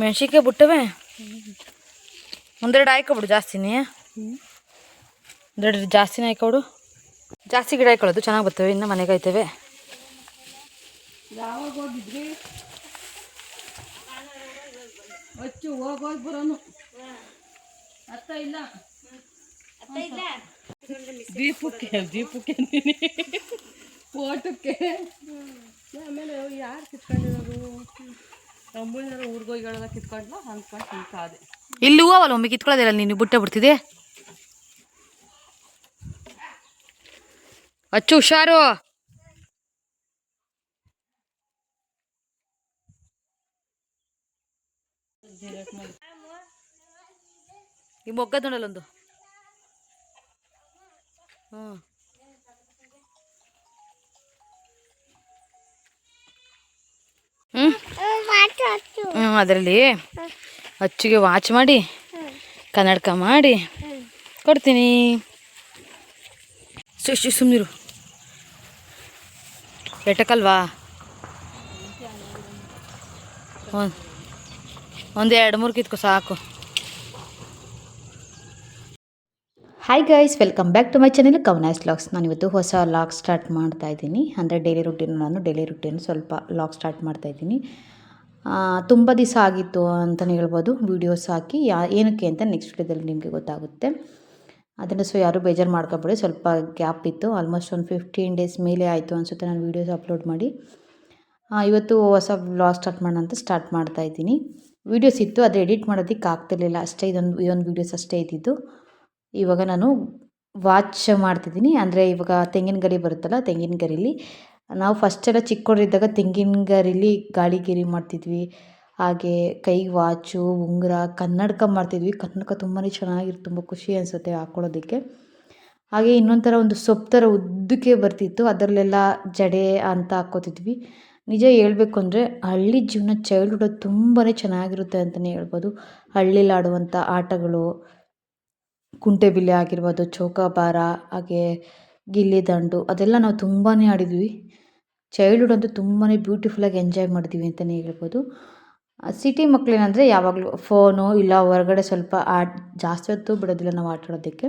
ಮೆಣಸಿನ್ಕಾಯಿ ಬಿಟ್ಟವೆ? ಒಂದೆರಡು ಹಾಯ್ಕೊಬಿಡು ಜಾಸ್ತಿನೇ. ಒಂದೆರಡು ಜಾಸ್ತಿನೇ ಹಾಯ್ಕೊಬಿಡು ಜಾಸ್ತಿ ಗಿಡ ಹಾಕೊಳ್ಳೋದು ಚೆನ್ನಾಗಿ ಬರ್ತವೆ, ಇನ್ನು ಮನೆಗೆ ಆಯ್ತವೆ ದೀಪಕ್ಕೆ ದೀಪಕ್ಕೆ ಫೋಟೋಕ್ಕೆ. ಆಮೇಲೆ ಯಾರು ಕಿತ್ಕೊಂಡಿರೋದು? ತಮ್ಮಣ್ಣರ ಊರ್ಗೋಗಿಗಳೆಲ್ಲ ಕಿತ್ಕೊಂಡ್ಲ ಅಂದ್ಕೊಂಡು ತಿಂತಾದೆ ಇಲ್ಲಿ ಹೂವಲ್ಲ ಒಮ್ಮೆ ಕಿತ್ಕೊಳ್ಳೋದಿಲ್ಲ, ನೀನು ಬುಟ್ಟೆ ಬಿಡ್ತಿದೆ ಅಚ್ಚು, ಹುಷಾರು. ಈ ಮೊಗ್ಗದ ನೋಡಲ್ಲೊಂದು ಹ್ಞೂ ಹ್ಞೂ ಅದರಲ್ಲಿ ಅಚ್ಚಿಗೆ ವಾಚ್ ಮಾಡಿ, ಕನ್ನಡಕ ಮಾಡಿ ಕೊಡ್ತೀನಿ. ಸುಶಿ ಸುಮ್ಮನಿರು ಎಟಕಲ್ವಾ? ಒಂದು ಒಂದು ಎರಡು ಮೂರು ಕಿತ್ಕೊ ಸಾಕು. Hi guys welcome back to my channel Kavana's vlogs ನಾನು ಇವತ್ತು ಹೊಸ ಲಾಗ್ ಸ್ಟಾರ್ಟ್ ಮಾಡ್ತಾ ಇದ್ದೀನಿ. ಅಂದರೆ ಡೈಲಿ ರುಟೀನ್ ನಾನು ಡೈಲಿ ರುಟೀನ್ ಸ್ವಲ್ಪ ಲಾಗ್ ಸ್ಟಾರ್ಟ್ ಮಾಡ್ತಾ ಇದ್ದೀನಿ. ತುಂಬ ದಿವಸ ಆಗಿತ್ತು ಅಂತಲೇ ಹೇಳ್ಬೋದು. ವೀಡಿಯೋಸ್ ಹಾಕಿ ಯಾ, ಏನಕ್ಕೆ ಅಂತ ನೆಕ್ಸ್ಟ್ ವಿಡಿಯೋದಲ್ಲಿ ನಿಮಗೆ ಗೊತ್ತಾಗುತ್ತೆ. ಅದನ್ನು ಸೊ ಯಾರೂ ಬೇಜಾರು ಮಾಡ್ಕೊಬೇಡಿ. ಸ್ವಲ್ಪ ಗ್ಯಾಪ್ ಇತ್ತು. ಆಲ್ಮೋಸ್ಟ್ ಒಂದು ಫಿಫ್ಟೀನ್ ಡೇಸ್ ಮೇಲೆ ಆಯಿತು ಅನಿಸುತ್ತೆ ನಾನು ವೀಡಿಯೋಸ್ ಅಪ್ಲೋಡ್ ಮಾಡಿ. ಇವತ್ತು ಹೊಸ ವ್ಲಾಗ್ ಸ್ಟಾರ್ಟ್ ಮಾಡೋಣ ಅಂತ ಸ್ಟಾರ್ಟ್ ಮಾಡ್ತಾ ಇದ್ದೀನಿ. ವೀಡಿಯೋಸ್ ಇತ್ತು ಅದು ಎಡಿಟ್ ಮಾಡೋದಕ್ಕೆ ಆಗ್ತಿರ್ಲಿಲ್ಲ. ಅಷ್ಟೇ ಇದೊಂದು ಇದೊಂದು ವೀಡಿಯೋಸ್ ಅಷ್ಟೇ ಇದ್ದಿದ್ದು. ಇವಾಗ ನಾನು ವಾಚ್ ಮಾಡ್ತಿದ್ದೀನಿ. ಅಂದರೆ ಇವಾಗ ತೆಂಗಿನ ಗರಿ ಬರುತ್ತಲ್ಲ, ತೆಂಗಿನ ಗರಿಲಿ ನಾವು ಫಸ್ಟೆಲ್ಲ ಚಿಕ್ಕವರಿದ್ದಾಗ ತೆಂಗಿನ ಗರಿಲಿ ಗಾಳಿ ಗಿರಿ ಮಾಡ್ತಿದ್ವಿ. ಹಾಗೆ ಕೈ ವಾಚು, ಉಂಗುರ, ಕನ್ನಡಕ ಮಾಡ್ತಿದ್ವಿ. ಕನ್ನಡಕ ತುಂಬಾ ಚೆನ್ನಾಗಿರ್, ತುಂಬ ಖುಷಿ ಅನಿಸುತ್ತೆ ಹಾಕ್ಕೊಳ್ಳೋದಕ್ಕೆ ಹಾಗೆ ಇನ್ನೊಂದು ಥರ ಒಂದು ಸೊಪ್ಪು ಥರ ಉದ್ದಕ್ಕೆ ಬರ್ತಿತ್ತು. ಅದರಲ್ಲೆಲ್ಲ ಜಡೆ ಅಂತ ಹಾಕ್ಕೋತಿದ್ವಿ ನಿಜ ಹೇಳಬೇಕು ಅಂದರೆ ಹಳ್ಳಿ ಜೀವನ ಚೈಲ್ಡ್ಹುಡ್ ತುಂಬಾ ಚೆನ್ನಾಗಿರುತ್ತೆ ಅಂತಲೇ ಹೇಳ್ಬೋದು. ಹಳ್ಳಿಲಿ ಆಡುವಂಥ ಆಟಗಳು ಕುಂಟೆಬಿಲ್ಲೆ ಆಗಿರ್ಬೋದು, ಚೌಕಾಬಾರ, ಹಾಗೆ ಗಿಲ್ಲಿ ದಂಡು ಅದೆಲ್ಲ ನಾವು ತುಂಬಾ ಆಡಿದ್ವಿ. ಚೈಲ್ಡ್ಹುಡ್ ಅಂತೂ ತುಂಬಾ ಬ್ಯೂಟಿಫುಲ್ಲಾಗಿ ಎಂಜಾಯ್ ಮಾಡ್ತೀವಿ ಅಂತಲೇ ಹೇಳ್ಬೋದು. ಸಿಟಿ ಮಕ್ಕಳೇನಂದರೆ ಯಾವಾಗಲೂ ಫೋನು ಇಲ್ಲ ಹೊರಗಡೆ ಸ್ವಲ್ಪ ಆಟ ಜಾಸ್ತಿ ಹೊತ್ತು ಬಿಡೋದಿಲ್ಲ ನಾವು ಆಟ ಆಡೋದಕ್ಕೆ.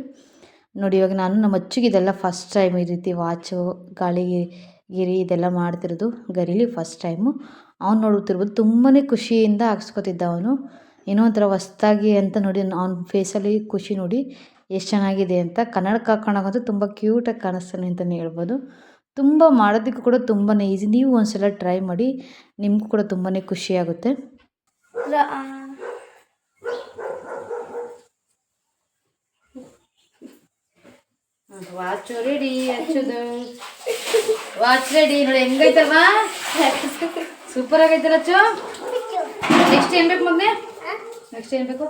ನೋಡಿ ಇವಾಗ ನಾನು ನಮ್ಮ ಅಚ್ಚಿಗೆ ಇದೆಲ್ಲ ಫಸ್ಟ್ ಟೈಮ್ ಈ ರೀತಿ ವಾಚು ಗಾಳಿ ಗಿರಿ ಇದೆಲ್ಲ ಮಾಡ್ತಿರೋದು ಗರೀಲಿ ಫಸ್ಟ್ ಟೈಮು ಅವ್ನು ನೋಡುತ್ತಿರ್ಬೋದು ತುಂಬಾ ಖುಷಿಯಿಂದ ಹಾಕ್ಸ್ಕೊತಿದ್ದ ಅವನು. ಏನೋ ಒಂಥರ ಹೊಸ್ದಾಗಿ ಅಂತ ನೋಡಿ ಅವ್ನ ಫೇಸಲ್ಲಿ ಖುಷಿ ನೋಡಿ ಎಷ್ಟು ಚೆನ್ನಾಗಿದೆ ಅಂತ ಕನ್ನಡಕ್ಕೆ ಹಾಕೋಣಕ್ಕಂತೂ ತುಂಬ ಕ್ಯೂಟಾಗಿ ಕಾಣಿಸ್ತಾನೆ ಅಂತಲೇ ಹೇಳ್ಬೋದು. ತುಂಬ ಮಾಡೋದಕ್ಕೂ ಕೂಡ ತುಂಬಾ ಈಸಿ. ನೀವು ಒಂದ್ಸಲ ಟ್ರೈ ಮಾಡಿ ನಿಮಗೂ ಕೂಡ ತುಂಬಾ ಖುಷಿಯಾಗುತ್ತೆ. ವಾಚು ರೆಡಿ ಹಚ್ಚೋದು. ವಾಚ್ ರೆಡಿ ನೋಡಿ ಹೆಂಗೈತಲ್ವಾ? ಸೂಪರ್ ಆಗೈತಲ್ಲ ಅಚ್ಚು ನೆಕ್ಸ್ಟ್ ಏನು ಬೇಕು ಮಗನೆ? ನೆಕ್ಸ್ಟ್ ಏನು ಬೇಕು?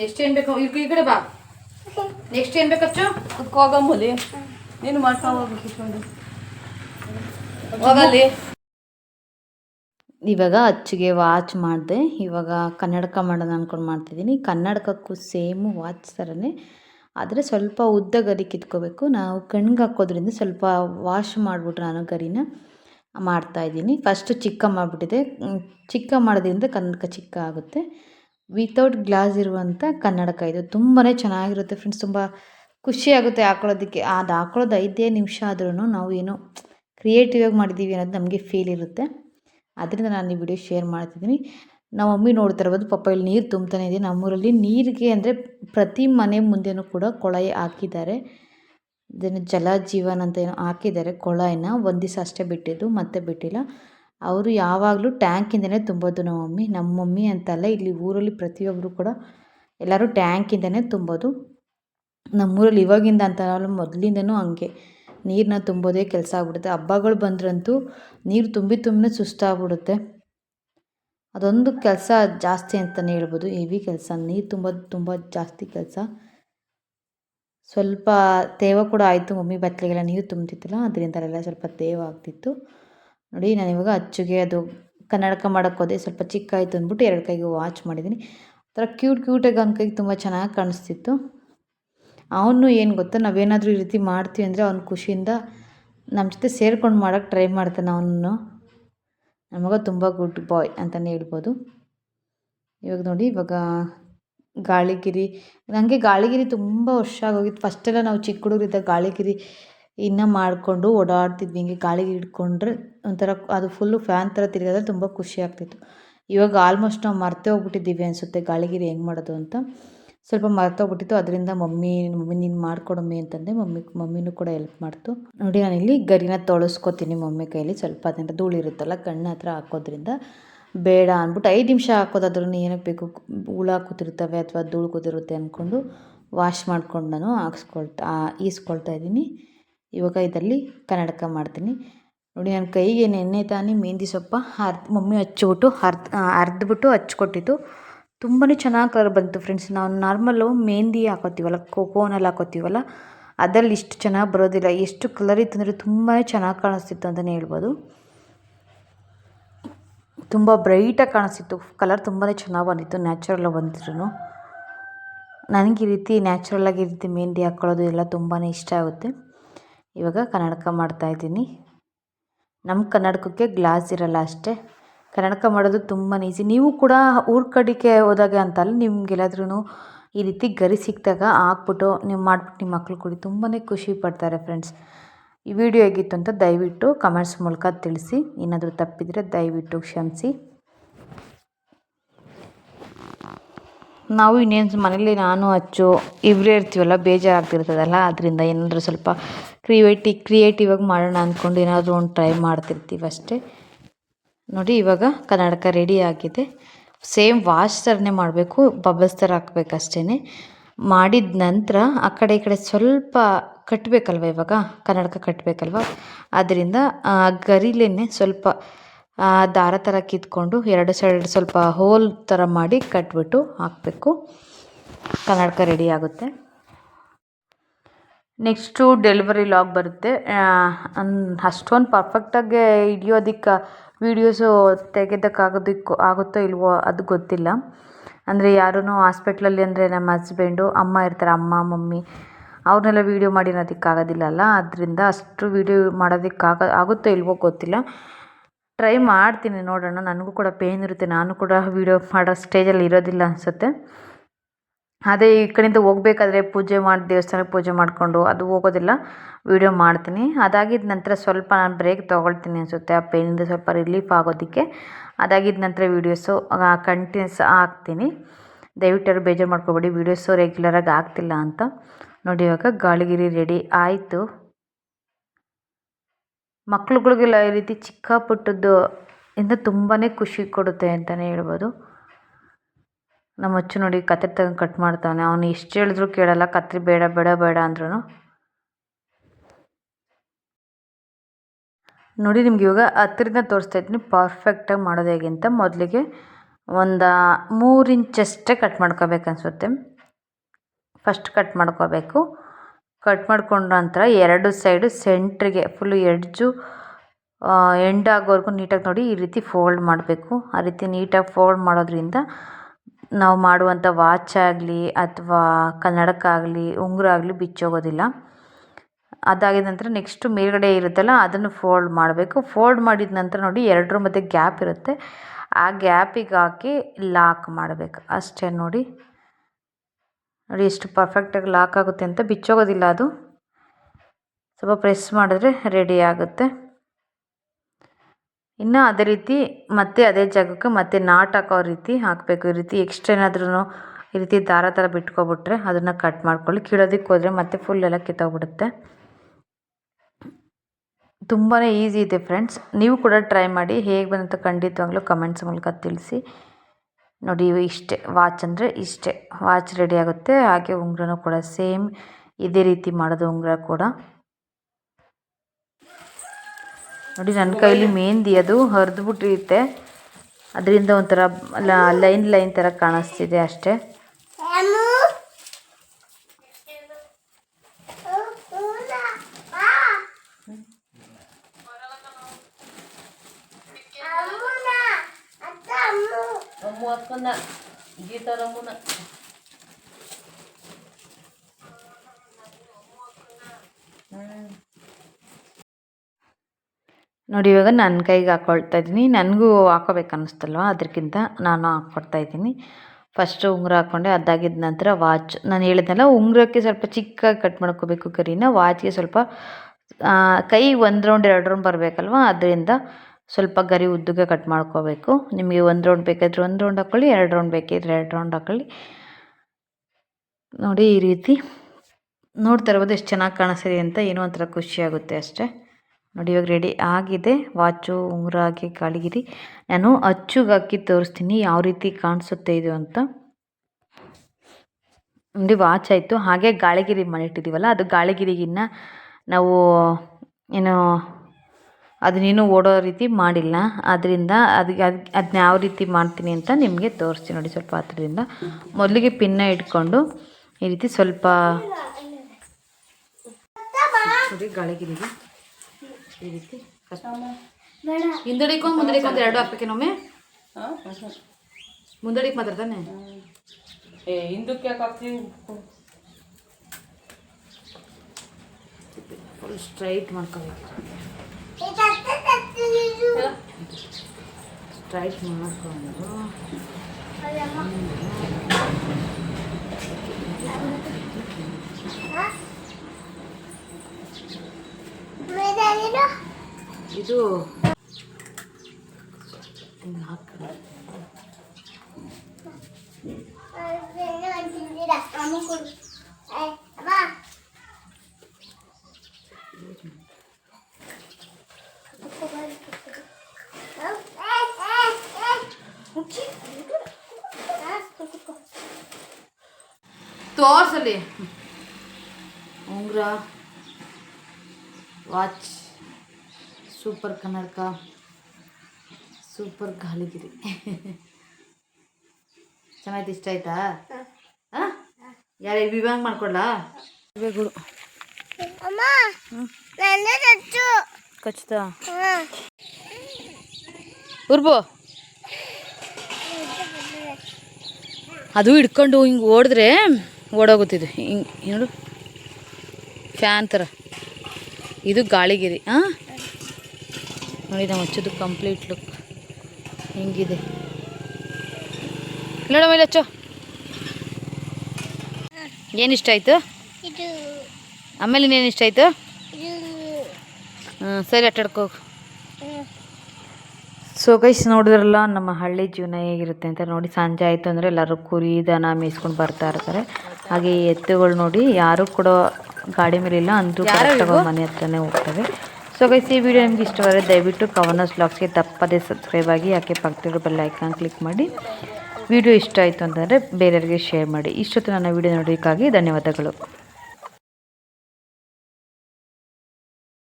ನೆಕ್ಸ್ಟ್ ಏನು ಬೇಕು? ಈ ಈ ಕಡೆ ಬಾ. ನೆಕ್ಸ್ಟ್ ಏನು ಬೇಕು ಅಚ್ಚು? ಕುತ್ಕೋಗಮ್ಮಲಿ ನೀನು ಮಾಡ್ತಾ ಹೋಗಿ ಕುತ್ಕೊಂಡು. ಹೋಗಲ್ಲಿ. ಇವಾಗ ಅಚ್ಚಿಗೆ ವಾಚ್ ಮಾಡಿದೆ. ಇವಾಗ ಕನ್ನಡಕ ಮಾಡೋಣ ಅಂದ್ಕೊಂಡು ಮಾಡ್ತಿದ್ದೀನಿ. ಕನ್ನಡಕಕ್ಕೂ ಸೇಮು ವಾಚ್ ಥರನೇ ಆದರೆ ಸ್ವಲ್ಪ ಉದ್ದ ಗರಿ ಕಿತ್ಕೋಬೇಕು. ನಾವು ಕಣ್ಗೆ ಹಾಕೋದ್ರಿಂದ ಸ್ವಲ್ಪ ವಾಶ್ ಮಾಡಿಬಿಟ್ರೆ ನಾನು ಗರಿನ ಮಾಡ್ತಾಯಿದ್ದೀನಿ ಫಸ್ಟು ಚಿಕ್ಕ ಮಾಡಿಬಿಟ್ಟಿದೆ. ಚಿಕ್ಕ ಮಾಡೋದ್ರಿಂದ ಕನ್ನಡಕ ಚಿಕ್ಕ ಆಗುತ್ತೆ. ವಿತೌಟ್ ಗ್ಲಾಸ್ ಇರುವಂಥ ಕನ್ನಡಕ ಇದು ತುಂಬಾ ಚೆನ್ನಾಗಿರುತ್ತೆ ಫ್ರೆಂಡ್ಸ್ ತುಂಬ ಖುಷಿಯಾಗುತ್ತೆ ಹಾಕೊಳ್ಳೋದಕ್ಕೆ ಅದು ಹಾಕೊಳ್ಳೋದು ಐದೇ ನಿಮಿಷ ಆದ್ರೂ ನಾವು ಏನು ಕ್ರಿಯೇಟಿವ್ ಆಗಿ ಮಾಡಿದ್ದೀವಿ ಅನ್ನೋದು ನಮಗೆ ಫೀಲ್ ಇರುತ್ತೆ. ಅದರಿಂದ ನಾನು ಈ ವಿಡಿಯೋ ಶೇರ್ ಮಾಡ್ತಿದ್ದೀನಿ. ನಮ್ಮ ಮಮ್ಮಿ ನೋಡ್ತಾ ಇರ್ಬೋದು ಪಾಪ ಇಲ್ಲಿ ನೀರು ತುಂಬ್ತಾನೆ ಇದೆ. ನಮ್ಮೂರಲ್ಲಿ ನೀರಿಗೆ ಅಂದರೆ ಪ್ರತಿ ಮನೆ ಮುಂದೆನೂ ಕೂಡ ಕೊಳಾಯಿ ಹಾಕಿದ್ದಾರೆ. ಇದನ್ನು ಜಲ ಜೀವನ ಅಂತ ಏನೋ ಹಾಕಿದ್ದಾರೆ. ಕೊಳಾಯಿನ ಒಂದು ದಿವಸ ಅಷ್ಟೇ ಬಿಟ್ಟಿದ್ದು, ಮತ್ತೆ ಬಿಟ್ಟಿಲ್ಲ. ಅವರು ಯಾವಾಗಲೂ ಟ್ಯಾಂಕಿಂದನೇ ತುಂಬೋದು ನಮ್ಮ ಮಮ್ಮಿ. ನಮ್ಮ ಮಮ್ಮಿ ಅಂತಲ್ಲ, ಇಲ್ಲಿ ಊರಲ್ಲಿ ಪ್ರತಿಯೊಬ್ಬರು ಕೂಡ ಎಲ್ಲರೂ ಟ್ಯಾಂಕಿಂದನೇ ತುಂಬೋದು. ನಮ್ಮೂರಲ್ಲಿ ಇವಾಗಿಂದ ಅಂತ ಮೊದಲಿಂದನೂ ಹಂಗೆ. ನೀರನ್ನ ತುಂಬೋದೇ ಕೆಲಸ ಆಗ್ಬಿಡುತ್ತೆ. ಹಬ್ಬಗಳು ಬಂದ್ರಂತೂ ನೀರು ತುಂಬಿ ತುಂಬಿ ಸುಸ್ತಾಗ್ಬಿಡುತ್ತೆ. ಅದೊಂದು ಕೆಲಸ ಜಾಸ್ತಿ ಅಂತಲೇ ಹೇಳ್ಬೋದು. ಹೆವಿ ಕೆಲಸ. ನೀರು ತುಂಬೋದು ತುಂಬ ಜಾಸ್ತಿ ಕೆಲಸ. ಸ್ವಲ್ಪ ತೇವ ಕೂಡ ಆಯಿತು ಮಮ್ಮಿ ಬತ್ತಲಿಗೆಲ್ಲ ನೀರು ತುಂಬ್ತಿತ್ತಲ್ಲ ಅದರಿಂದ ಅಲ್ಲೆಲ್ಲ ಸ್ವಲ್ಪ ತೇವ ಆಗ್ತಿತ್ತು. ನೋಡಿ, ನಾನು ಇವಾಗ ಅಚ್ಚುಗೆ ಅದು ಕನ್ನಡಕ ಮಾಡೋಕ್ಕೆ ಹೋದೆ. ಸ್ವಲ್ಪ ಚಿಕ್ಕ ಆಯಿತು ಅಂದ್ಬಿಟ್ಟು ಎರಡು ಕೈಗೆ ವಾಚ್ ಮಾಡಿದ್ದೀನಿ ಆ ಥರ ಕ್ಯೂಟ್ ಕ್ಯೂಟಾಗಿ ಕೈಗೆ ತುಂಬ ಚೆನ್ನಾಗಿ ಕಾಣಿಸ್ತಿತ್ತು. ಅವನು ಏನು ಗೊತ್ತಾ, ನಾವೇನಾದರೂ ಈ ರೀತಿ ಮಾಡ್ತೀವಿ ಅಂದರೆ ಅವ್ನು ಖುಷಿಯಿಂದ ನಮ್ಮ ಜೊತೆ ಸೇರ್ಕೊಂಡು ಮಾಡೋಕ್ಕೆ ಟ್ರೈ ಮಾಡ್ತಾನೆ ಅವನು ನಮಗ ಮಗ ತುಂಬ ಗುಡ್ ಬಾಯ್ ಅಂತಲೇ ಹೇಳ್ಬೋದು. ಇವಾಗ ನೋಡಿ, ಇವಾಗ ಗಾಳಿಗಿರಿ ನನಗೆ ಗಾಳಿಗಿರಿ ತುಂಬ ವರ್ಷ ಆಗೋಗಿತ್ತು. ಫಸ್ಟೆಲ್ಲ ನಾವು ಚಿಕ್ಕ ಹುಡುಗರಿದ್ದಾಗ ಗಾಳಿಗಿರಿ ಇನ್ನೂ ಮಾಡಿಕೊಂಡು ಓಡಾಡ್ತಿದ್ವಿ. ಹಿಂಗೆ ಗಾಳಿಗೆ ಹಿಡ್ಕೊಂಡ್ರೆ ಒಂಥರ ಅದು ಫುಲ್ಲು ಫ್ಯಾನ್ ಥರ ತಿರುಗಿದ್ರೆ ತುಂಬ ಖುಷಿ ಆಗ್ತಿತ್ತು. ಇವಾಗ ಆಲ್ಮೋಸ್ಟ್ ನಾವು ಮರ್ತೇ ಹೋಗ್ಬಿಟ್ಟಿದ್ದೀವಿ ಅನಿಸುತ್ತೆ ಗಾಳಿಗಿರಿ ಹೆಂಗೆ ಮಾಡೋದು ಅಂತ. ಸ್ವಲ್ಪ ಮರ್ತೋಗ್ಬಿಟ್ಟಿತ್ತು ಅದರಿಂದ ಮಮ್ಮಿ ಮಮ್ಮಿ ನೀನು ಮಾಡಿಕೊಡಮ್ಮಿ ಅಂತಂದೆ ಮಮ್ಮಿ, ಮಮ್ಮಿನೂ ಕೂಡ ಹೆಲ್ಪ್ ಮಾಡ್ತು. ನೋಡಿ ನಾನಿಲ್ಲಿ ಗರಿನ ತೊಳಸ್ಕೊತೀನಿ ಮಮ್ಮಿ ಕೈಲಿ. ಸ್ವಲ್ಪ ಅದರಿಂದ ಧೂಳಿರುತ್ತಲ್ಲ ಕಣ್ಣ ಹತ್ರ ಹಾಕೋದ್ರಿಂದ ಬೇಡ ಅಂದ್ಬಿಟ್ಟು ಐದು ನಿಮಿಷ ಹಾಕೋದಾದ್ರೂ ಏನಕ್ಕೆ ಬೇಕು, ಹುಳ ಕೂತಿರ್ತವೆ ಅಥವಾ ಧೂಳು ಕೂತಿರುತ್ತೆ ಅಂದ್ಕೊಂಡು ವಾಶ್ ಮಾಡ್ಕೊಂಡು ನಾನು ಹಾಕ್ಸ್ಕೊಳ್ತಾ ಈಸ್ಕೊಳ್ತಾ ಇದ್ದೀನಿ. ಇವಾಗ ಇದರಲ್ಲಿ ಕನ್ನಡಕ ಮಾಡ್ತೀನಿ. ನೋಡಿ ನನ್ನ ಕೈಗೆ ನೆನ್ನೆ ತಾನೇ ಮೆಹಂದಿ ಸೊಪ್ಪ ಹರ್ದು, ಮಮ್ಮಿ ಹಚ್ಚಿಬಿಟ್ಟು ಹರ್ದು ಅರ್ದ್ಬಿಟ್ಟು ಹಚ್ಕೊಟ್ಟಿತ್ತು. ತುಂಬಾ ಚೆನ್ನಾಗಿ ಕಲರ್ ಬಂತು ಫ್ರೆಂಡ್ಸ್ ನಾವು ನಾರ್ಮಲ್ಲು ಮೆಹಂದಿ ಹಾಕೋತೀವಲ್ಲ ಕೋಕೋನಲ್ಲಿ ಹಾಕೋತೀವಲ್ಲ, ಅದರಲ್ಲಿ ಇಷ್ಟು ಚೆನ್ನಾಗಿ ಬರೋದಿಲ್ಲ. ಎಷ್ಟು ಕಲರ್ ಇತ್ತು ಅಂದರೆ ತುಂಬಾ ಚೆನ್ನಾಗಿ ಕಾಣಿಸ್ತಿತ್ತು ಅಂತಲೇ ಹೇಳ್ಬೋದು. ತುಂಬ ಬ್ರೈಟಾಗಿ ಕಾಣಿಸ್ತಿತ್ತು. ಕಲರ್ ತುಂಬಾ ಚೆನ್ನಾಗಿ ಬಂದಿತ್ತು ನ್ಯಾಚುರಲ್ ಬಂದಿದ್ರು ನನಗೆ ಈ ರೀತಿ ನ್ಯಾಚುರಲ್ಲಾಗಿ ಈ ರೀತಿ ಮೆಹಂದಿ ಹಾಕ್ಕೊಳ್ಳೋದು ಎಲ್ಲ ತುಂಬಾ ಇಷ್ಟ ಆಗುತ್ತೆ. ಇವಾಗ ಕನ್ನಡಕ ಮಾಡ್ತಾಯಿದ್ದೀನಿ ನಮ್ಮ ಕನ್ನಡಕಕ್ಕೆ ಗ್ಲಾಸ್ ಇರಲ್ಲ ಅಷ್ಟೇ. ಕನ್ನಡಕ ಮಾಡೋದು ತುಂಬಾ ಈಸಿ ನೀವು ಕೂಡ ಊರ ಕಡೆಗೆ ಹೋದಾಗ ಅಂತಲ್ಲ ನಿಮ್ಗೆಲ್ಲಾದ್ರೂ ಈ ರೀತಿ ಗರಿ ಸಿಕ್ಕಿದಾಗ ಹಾಕ್ಬಿಟ್ಟು ನೀವು ಮಾಡಿಬಿಟ್ಟು ನಿಮ್ಮ ಮಕ್ಳು ಕೊಡಿ ತುಂಬಾ ಖುಷಿ ಪಡ್ತಾರೆ ಫ್ರೆಂಡ್ಸ್ ಈ ವಿಡಿಯೋ ಹೇಗಿತ್ತು ಅಂತ ದಯವಿಟ್ಟು ಕಮೆಂಟ್ಸ್ ಮೂಲಕ ತಿಳಿಸಿ. ಏನಾದರೂ ತಪ್ಪಿದರೆ ದಯವಿಟ್ಟು ಕ್ಷಮಿಸಿ. ನಾವು ಇನ್ನೇನು ಮನೇಲಿ ನಾನು, ಅಚ್ಚು ಇಬ್ಬರೇ ಇರ್ತೀವಲ್ಲ, ಬೇಜಾರಾಗ್ತಿರ್ತದಲ್ಲ ಅದರಿಂದ ಏನಾದರೂ ಸ್ವಲ್ಪ ಕ್ರಿಯೇಟಿ ಆಗಿ ಮಾಡೋಣ ಅಂದ್ಕೊಂಡು ಏನಾದರೂ ಒಂದು ಟ್ರೈ ಮಾಡ್ತಿರ್ತೀವಿ ಅಷ್ಟೇ ನೋಡಿ, ಇವಾಗ ಕನ್ನಡಕ ರೆಡಿ ಆಗಿದೆ. ಸೇಮ್ ವಾಶ್ ಥರನೇ ಮಾಡಬೇಕು ಬಬಲ್ಸ್ ಥರ ಹಾಕ್ಬೇಕು ಅಷ್ಟೇ ಮಾಡಿದ ನಂತರ ಆ ಕಡೆ ಈ ಕಡೆ ಸ್ವಲ್ಪ ಕಟ್ಟಬೇಕಲ್ವ ಇವಾಗ? ಕನ್ನಡಕ ಕಟ್ಟಬೇಕಲ್ವ ಅದರಿಂದ ಗರಿಲೇನೆ ಸ್ವಲ್ಪ ದಾರ ಥರ ಕಿತ್ಕೊಂಡು ಎರಡು ಸೈಡ್ ಸ್ವಲ್ಪ ಹೋಲ್ ಥರ ಮಾಡಿ ಕಟ್ಬಿಟ್ಟು ಹಾಕಬೇಕು. ಕನ್ನಡಕ ರೆಡಿ ಆಗುತ್ತೆ. ನೆಕ್ಸ್ಟು ಡೆಲಿವರಿ ಲಾಗ್ ಬರುತ್ತೆ. ಅಷ್ಟೊಂದು ಪರ್ಫೆಕ್ಟಾಗಿ ಹಿಡಿಯೋದಕ್ಕೆ ವೀಡಿಯೋಸು ತೆಗೆಯೋದಕ್ಕಾಗೋದಕ್ಕೂ ಆಗುತ್ತೋ ಇಲ್ವೋ ಅದು ಗೊತ್ತಿಲ್ಲ. ಅಂದರೆ ಯಾರೂ ಹಾಸ್ಪಿಟ್ಲಲ್ಲಿ ಅಂದರೆ ನಮ್ಮ ಹಸ್ಬೆಂಡು ಅಮ್ಮ ಇರ್ತಾರೆ, ಅಮ್ಮ, ಮಮ್ಮಿ, ಅವ್ರನ್ನೆಲ್ಲ ವೀಡಿಯೋ ಮಾಡಿ ಅಲ್ಲ ಅದರಿಂದ ಅಷ್ಟು ವೀಡಿಯೋ ಮಾಡೋದಕ್ಕಾಗ, ಆಗುತ್ತೋ ಇಲ್ವೋ ಗೊತ್ತಿಲ್ಲ. ಟ್ರೈ ಮಾಡ್ತೀನಿ ನೋಡೋಣ, ನನಗೂ ಕೂಡ ಪೇಯ್ನ್ ಇರುತ್ತೆ, ನಾನು ಕೂಡ ವೀಡಿಯೋ ಮಾಡೋ ಸ್ಟೇಜಲ್ಲಿ ಇರೋದಿಲ್ಲ ಅನಿಸುತ್ತೆ. ಅದೇ ಈ ಕಡೆಯಿಂದ ಹೋಗ್ಬೇಕಾದ್ರೆ ಪೂಜೆ ಮಾಡಿ ದೇವಸ್ಥಾನಕ್ಕೆ ಪೂಜೆ ಮಾಡಿಕೊಂಡು ಅದು ಹೋಗೋದಿಲ್ಲ ವೀಡಿಯೋ ಮಾಡ್ತೀನಿ. ಅದಾಗಿದ್ದ ನಂತರ ಸ್ವಲ್ಪ ನಾನು ಬ್ರೇಕ್ ತೊಗೊಳ್ತೀನಿ ಅನಿಸುತ್ತೆ, ಆ ಪೇಯ್ನಿಂದ ಸ್ವಲ್ಪ ರಿಲೀಫ್ ಆಗೋದಕ್ಕೆ. ಅದಾಗಿದ್ದ ನಂತರ ವೀಡಿಯೋಸು ಕಂಟಿನ್ಯೂಸ್ ಹಾಕ್ತೀನಿ. ದಯವಿಟ್ಟು ಬೇಜಾರು ಮಾಡ್ಕೋಬೇಡಿ ವೀಡಿಯೋಸು ರೆಗ್ಯುಲರಾಗಿ ಆಗ್ತಿಲ್ಲ ಅಂತ. ನೋಡಿ ಇವಾಗ ಗಾಳಿಗಿರಿ ರೆಡಿ ಆಯಿತು. ಮಕ್ಳುಗಳಿಗೆಲ್ಲ ಈ ರೀತಿ ಚಿಕ್ಕ ಪುಟ್ಟದ್ದು ಇಂದ ತುಂಬಾ ಖುಷಿ ಕೊಡುತ್ತೆ ಅಂತಲೇ ಹೇಳ್ಬೋದು. ನಮ್ಮ ಅಚ್ಚು ನೋಡಿ ಕತ್ತರಿ ತಗೊಂಡು ಕಟ್ ಮಾಡ್ತಾವನೆ. ಅವನು ಎಷ್ಟು ಹೇಳಿದ್ರು ಕೇಳಲ್ಲ, ಕತ್ರಿ ಬೇಡ ಬೇಡ ಬೇಡ ಅಂದ್ರೂ ನೋಡಿ ನಿಮ್ಗೆ ಇವಾಗ ಹತ್ತಿರದಿಂದ ತೋರಿಸ್ತಾ ಇದ್ದೀನಿ. ಪರ್ಫೆಕ್ಟಾಗಿ ಮಾಡೋದು ಹೇಗೆ ಅಂತ ಮೊದಲಿಗೆ ಒಂದು ಮೂರು ಇಂಚಷ್ಟೇ ಕಟ್ ಮಾಡ್ಕೋಬೇಕು ಅನಿಸುತ್ತೆ. ಫಸ್ಟ್ ಕಟ್ ಮಾಡ್ಕೋಬೇಕು. ಕಟ್ ಮಾಡ್ಕೊಂಡ ನಂತರ ಎರಡು ಸೈಡು ಸೆಂಟ್ರಿಗೆ ಫುಲ್ಲು ಎಡ್ಜು ಎಂಡ್ ಆಗೋವರೆಗೂ ನೀಟಾಗಿ ನೋಡಿ ಈ ರೀತಿ ಫೋಲ್ಡ್ ಮಾಡಬೇಕು. ಆ ರೀತಿ ನೀಟಾಗಿ ಫೋಲ್ಡ್ ಮಾಡೋದ್ರಿಂದ ನಾವು ಮಾಡುವಂಥ ವಾಚ್ ಆಗಲಿ ಅಥವಾ ಕನ್ನಡಕ ಆಗಲಿ ಉಂಗುರ ಆಗಲಿ ಬಿಚ್ಚೋಗೋದಿಲ್ಲ. ಅದಾಗಿದ ನಂತರ ನೆಕ್ಸ್ಟು ಮೇಲುಗಡೆ ಇರುತ್ತಲ್ಲ, ಅದನ್ನು ಫೋಲ್ಡ್ ಮಾಡಬೇಕು. ಫೋಲ್ಡ್ ಮಾಡಿದ ನಂತರ ನೋಡಿ ಎರಡರ ಮಧ್ಯೆ ಗ್ಯಾಪ್ ಇರುತ್ತೆ. ಆ ಗ್ಯಾಪಿಗೆ ಹಾಕಿ ಲಾಕ್ ಮಾಡಬೇಕು. ಅಷ್ಟೇ ನೋಡಿ. ನೋಡಿ ಎಷ್ಟು ಪರ್ಫೆಕ್ಟಾಗಿ ಲಾಕ್ ಆಗುತ್ತೆ ಅಂತ ಬಿಚ್ಚೋಗೋದಿಲ್ಲ ಅದು. ಸ್ವಲ್ಪ ಪ್ರೆಸ್ ಮಾಡಿದ್ರೆ ರೆಡಿ ಆಗುತ್ತೆ. ಇನ್ನು ಅದೇ ರೀತಿ ಮತ್ತೆ ಅದೇ ಜಾಗಕ್ಕೆ ಮತ್ತೆ ನಾಟ್ ರೀತಿ ಹಾಕಬೇಕು. ಈ ರೀತಿ ಎಕ್ಸ್ಟ್ರಾ ಏನಾದ್ರೂ ಈ ರೀತಿ ದಾರ ಥರ ಬಿಟ್ಕೊಬಿಟ್ರೆ ಅದನ್ನು ಕಟ್ ಮಾಡ್ಕೊಳ್ಳಿ. ಕೀಳೋದಕ್ಕೆ ಹೋದರೆ ಮತ್ತೆ ಫುಲ್ ಎಲ್ಲ ಕಿತ್ತೋಗ್ಬಿಡುತ್ತೆ. ತುಂಬಾ ಈಸಿ ಇದೆ ಫ್ರೆಂಡ್ಸ್ ನೀವು ಕೂಡ ಟ್ರೈ ಮಾಡಿ ಹೇಗೆ ಬಂದಂತ ಖಂಡಿತವಾಗ್ಲೂ ಕಮೆಂಟ್ಸ್ ಮೂಲಕ ತಿಳಿಸಿ. ನೋಡಿ ಇಷ್ಟೇ. ವಾಚ್ ಅಂದರೆ ಇಷ್ಟೇ. ವಾಚ್ ರೆಡಿ ಆಗುತ್ತೆ. ಹಾಗೆ ಉಂಗುರನೂ ಕೂಡ ಸೇಮ್ ಇದೇ ರೀತಿ ಮಾಡೋದು ಉಂಗುರ ಕೂಡ. ನೋಡಿ ನನ್ನ ಕೈಲಿ ಮೆಹಂದಿ ಅದು ಹರಿದ್ಬಿಟ್ಟಿರುತ್ತೆ ಅದರಿಂದ ಒಂಥರ ಲೈನ್ ಲೈನ್ ಥರ ಕಾಣಿಸ್ತಿದೆ ಅಷ್ಟೇ. ಅಮ್ಮು ಅಕ್ಕನ ಗೀತಾರಮ್ಮನ. ನೋಡಿ, ಇವಾಗ ನನ್ನ ಕೈಗೆ ಹಾಕ್ಕೊಳ್ತಾ ಇದ್ದೀನಿ. ನನಗೂ ಹಾಕೋಬೇಕು ಅನ್ನಿಸ್ತಲ್ವ ಅದಕ್ಕಿಂತ ನಾನು ಹಾಕ್ಕೊಡ್ತಾ ಇದ್ದೀನಿ. ಫಸ್ಟು ಉಂಗುರ ಹಾಕ್ಕೊಂಡೆ ಅದಾಗಿದ್ದ ನಂತರ ವಾಚ್ ನಾನು ಹೇಳಿದ್ನಲ್ಲ, ಉಂಗುರಕ್ಕೆ ಸ್ವಲ್ಪ ಚಿಕ್ಕಾಗಿ ಕಟ್ ಮಾಡ್ಕೋಬೇಕು ಕರಿನ. ವಾಚ್ಗೆ ಸ್ವಲ್ಪ ಕೈ ಒಂದು ರೌಂಡ್ ಎರಡು ರೌಂಡ್ ಬರಬೇಕಲ್ವ? ಅದರಿಂದ ಸ್ವಲ್ಪ ಗರಿ ಉದ್ದಗೆ ಕಟ್ ಮಾಡ್ಕೋಬೇಕು. ನಿಮಗೆ ಒಂದು ರೌಂಡ್ ಬೇಕಾದರೆ ಒಂದು ರೌಂಡ್ ಹಾಕ್ಕೊಳ್ಳಿ ಎರಡು ರೌಂಡ್ ಬೇಕಿದ್ರೆ ಎರಡು ರೌಂಡ್ ಹಾಕ್ಕೊಳ್ಳಿ ನೋಡಿ, ಈ ರೀತಿ ನೋಡ್ತಾ ಇರ್ಬೋದು, ಎಷ್ಟು ಚೆನ್ನಾಗಿ ಕಾಣಿಸ್ತಿದೆ ಅಂತ. ಏನೋ ಒಂಥರ ಖುಷಿ ಆಗುತ್ತೆ ಅಷ್ಟೇ. ನೋಡಿ, ಇವಾಗ ರೆಡಿ ಆಗಿದೆ. ವಾಚು ಉಂಗುರ ಹಾಕಿ ಕಾಲಿಗಿರಿ ನಾನು ಅಚ್ಚುಗೆ ಹಾಕಿ ತೋರಿಸ್ತೀನಿ ಯಾವ ರೀತಿ ಕಾಣಿಸುತ್ತೆ ಇದು ಅಂತ. ನೋಡಿ, ವಾಚ್ ಆಯಿತು. ಹಾಗೆ ಗಾಳಿಗಿರಿ ಮಾಡಿಟ್ಟಿದ್ದೀವಲ್ಲ ಅದು ಗಾಳಿಗಿರಿಗಿನ್ನ ನಾವು ಏನು ಅದನ್ನೇನು ಓಡೋ ರೀತಿ ಮಾಡಿಲ್ಲ. ಅದರಿಂದ ಅದಕ್ಕೆ ಅದು ಅದನ್ನ ಯಾವ ರೀತಿ ಮಾಡ್ತೀನಿ ಅಂತ ನಿಮಗೆ ತೋರಿಸ್ತೀನಿ ನೋಡಿ, ಸ್ವಲ್ಪ ಹತ್ರದಿಂದ. ಮೊದಲಿಗೆ ಪಿನ್ನ ಇಟ್ಕೊಂಡು ಈ ರೀತಿ ಸ್ವಲ್ಪ ಗಾಳಿಗಿರಿಗೆ. ಈ ರೀತಿ ಹಿಂದಡಿಕೊಂಡು ಮುಂದಡಿಕೊಂಡು ಎರಡು ಹಾಕ್ಬೇಕೇನೊಮ್ಮೆ ಹಾಂ ಮುಂದಡಿಗೆ ಮಾತಾಡ್ತಾನೆ ಏ ಹಿಂದಕ್ಕೆ ಯಾಕೆ ಹಾಕ್ತೀವಿ? ಫುಲ್ ಸ್ಟ್ರೈಟ್ ಮಾಡ್ಕೋಬೇಕು. ಸ್ಟ್ರೈಟ್ ಮಾಡ್ಕೊಂಡು. ಇದು ಹಿಂಗ್ ಹಾಕ್ಕೊಂಡು ತೋರ್ಸಲಿ. ಉಂಗುರ. ವಾಚ್. ಸೂಪರ್ ಕನ್ನಡಕ. ಸೂಪರ್ ಗಾಳಿಗಿರಿ. ಚೆನ್ನಾಯ್ತು ಇಷ್ಟ ಆಯ್ತಾ? ಹಾಂ ಯಾರು ವಿವಾಂಗ್ ಮಾಡ್ಕೊಡ್ಲಾ? ಖಚಿತ. ಉರ್ಬು. ಅದು ಹಿಡ್ಕೊಂಡು ಹಿಂಗೆ ಓಡಿದ್ರೆ ಓಡೋಗುತ್ತಿದ್ದು ಹಿಂಗೆ ನೋಡು. ಫ್ಯಾನ್ ಥರ. ಇದು ಗಾಳಿಗಿರಿ ಹಾಂ? ನೋಡಿ ನಾವು ಹಚ್ಚೋದು ಕಂಪ್ಲೀಟ್ ಲುಕ್ ಹಿಂಗಿದೆ? ನೋಡ ಮೇಲೆ ಹಚ್ಚೋ ಏನಿಷ್ಟ ಇಷ್ಟ ಆಯಿತು? ಆಮೇಲೆ ಇನ್ನೇನು ಇಷ್ಟ ಆಯಿತು? ಹಾಂ ಸರಿ ಅಟ್ಟಾಡ್ಕೋ ಸೊ ಗೈಸ್ ನೋಡಿದ್ರಲ್ಲ ನಮ್ಮ ಹಳ್ಳಿ ಜೀವನ ಹೇಗಿರುತ್ತೆ ಅಂತ ನೋಡಿ ಸಂಜೆ ಆಯಿತು ಅಂದರೆ ಎಲ್ಲರೂ ಕುರಿ ದನ ಮೇಯಿಸ್ಕೊಂಡು ಬರ್ತಾ ಇರ್ತಾರೆ. ಹಾಗೆ ಎತ್ತುಗಳು ನೋಡಿ ಯಾರು ಕೂಡ ಗಾಡಿ ಮೇಲೆ ಇಲ್ಲ ಅಂತೂ ಮನೆ ಹತ್ರನೇ ಹೋಗ್ತವೆ. ಸೊ ಗೈಸ್ ಈ ವಿಡಿಯೋ ನಿಮ್ಗೆ ಇಷ್ಟವಾದರೆ ದಯವಿಟ್ಟು ಕವನಸ್ ಬ್ಲಾಗ್ಸ್ಗೆ ತಪ್ಪದೇ ಸಬ್ಸ್ಕ್ರೈಬ್ ಆಗಿ, ಯಾಕೆ ಪಕ್ಕದ ಬೆಲ್ ಐಕಾನ್ ಕ್ಲಿಕ್ ಮಾಡಿ. ವಿಡಿಯೋ ಇಷ್ಟ ಆಯಿತು ಅಂತಂದರೆ ಬೇರೆಯವರಿಗೆ ಶೇರ್ ಮಾಡಿ. ಇಷ್ಟೊತ್ತು ನನ್ನ ವಿಡಿಯೋ ನೋಡೋದಕ್ಕಾಗಿ ಧನ್ಯವಾದಗಳು.